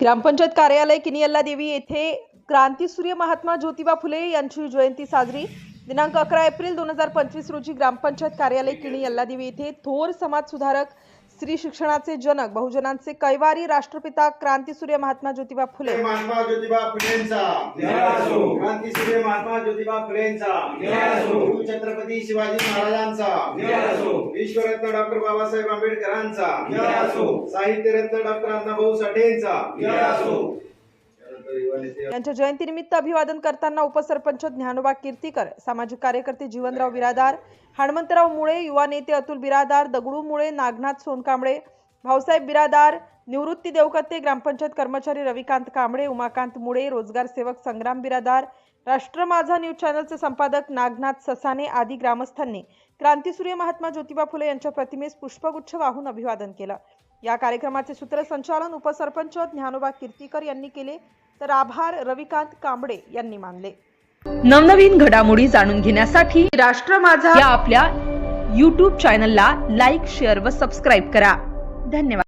ग्रामपंचायत कार्यालय किनियल्ला देवी येथे क्रांतीसूर्य महात्मा ज्योतिबा फुले यांची जयंती साजरी. दिनांक अकरा एप्रिल दोन हजार पंचवीस रोजी ग्रामपंचायत कार्यालय किणी यल्लादेवी येथे थोर समाज सुधारक स्त्री शिक्षणाचे जनक बहुजनांचे कैवारी राष्ट्रपिता क्रांतीसूर्य महात्मा ज्योतिबा फुले महात्मा ज्योतिबा फुलेंचा. क्रांतीसूर्य महात्मा ज्योतिबा फुलेंचा. छत्रपती शिवाजी महाराजांचा. विश्वरत्न डॉक्टर बाबासाहेब आंबेडकरांचा. साहित्यरत्न डॉक्टर अण्णाभाऊ साठेंचा. यांच्या जयंतीनिमित्त अभिवादन करताना उपसरपंच ज्ञानोबा कीर्तीकर सामाजिक कार्यकर्ते जीवनराव बिरादार हणमंतराव मुळे युवा नेते अतुल बिरादार दगडू मुळे नागनाथ सोनकांबळे भाऊसाहेब बिरादार निवृत्ती देवकते ग्रामपंचायत कर्मचारी रविकांत कांबळे उमाकांत मुळे रोजगार सेवक संग्राम बिरादार राष्ट्र माझा न्यूज चॅनलचे संपादक नागनाथ ससाने आदी ग्रामस्थांनी क्रांतीसूर्य महात्मा ज्योतिबा फुले यांच्या प्रतिमेस पुष्पगुच्छ वाहून अभिवादन केलं. या कार्यक्रमाचे सूत्रसंचालन उपसरपंच ज्ञानोबा कीर्तीकर यांनी केले तर आभार रविकांत कांबळे यांनी मानले. नवनवीन घडामोडी जाणून घेण्यासाठी राष्ट्र माझा या आपल्या यूट्यूब चॅनलला लाईक शेअर व सबस्क्राईब करा. धन्यवाद.